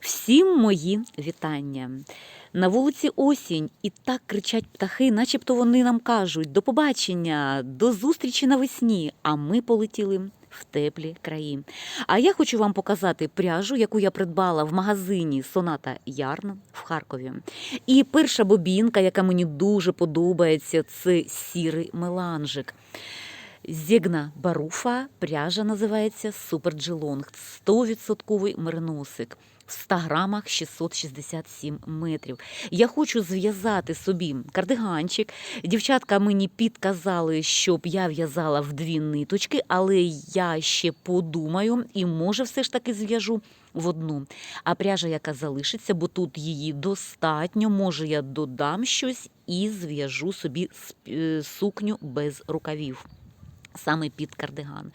Всім мої вітання. На вулиці осінь і так кричать птахи, начебто вони нам кажуть до побачення, до зустрічі навесні. А ми полетіли в теплі краї. А я хочу вам показати пряжу, яку я придбала в магазині Соната Ярн в Харкові. І перша бобінка, яка мені дуже подобається, це сірий меланжик. Зігна Баруфа, пряжа називається Супер Джилонг. 100% мериносик. В 100 грамах 667 метрів. Я хочу зв'язати собі кардиганчик. Дівчатка мені підказали, щоб я в'язала в дві ниточки, але я ще подумаю і може все ж таки зв'яжу в одну. А пряжа, яка залишиться, бо тут її достатньо, може я додам щось і зв'яжу собі е, сукню без рукавів. Саме під кардиган.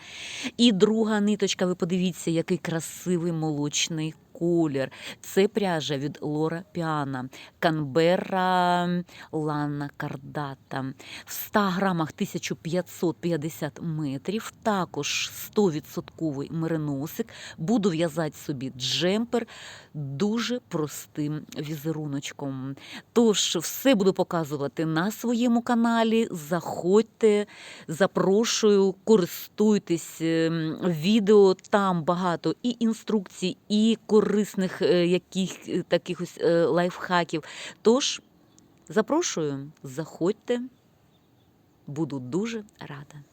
І друга ниточка, ви подивіться, який красивий молочний колір. Це пряжа від Лора Піана, Канберра Лана Кардата. В 100 грамах 1550 метрів, також 100% мериносик. Буду в'язати собі джемпер дуже простим візеруночком. Тож все буду показувати на своєму каналі. Заходьте, запрошую, користуйтесь відео. Там багато і інструкцій, і корисних е, яких е, таких е, лайфхаків. Тож запрошую, заходьте, буду дуже рада.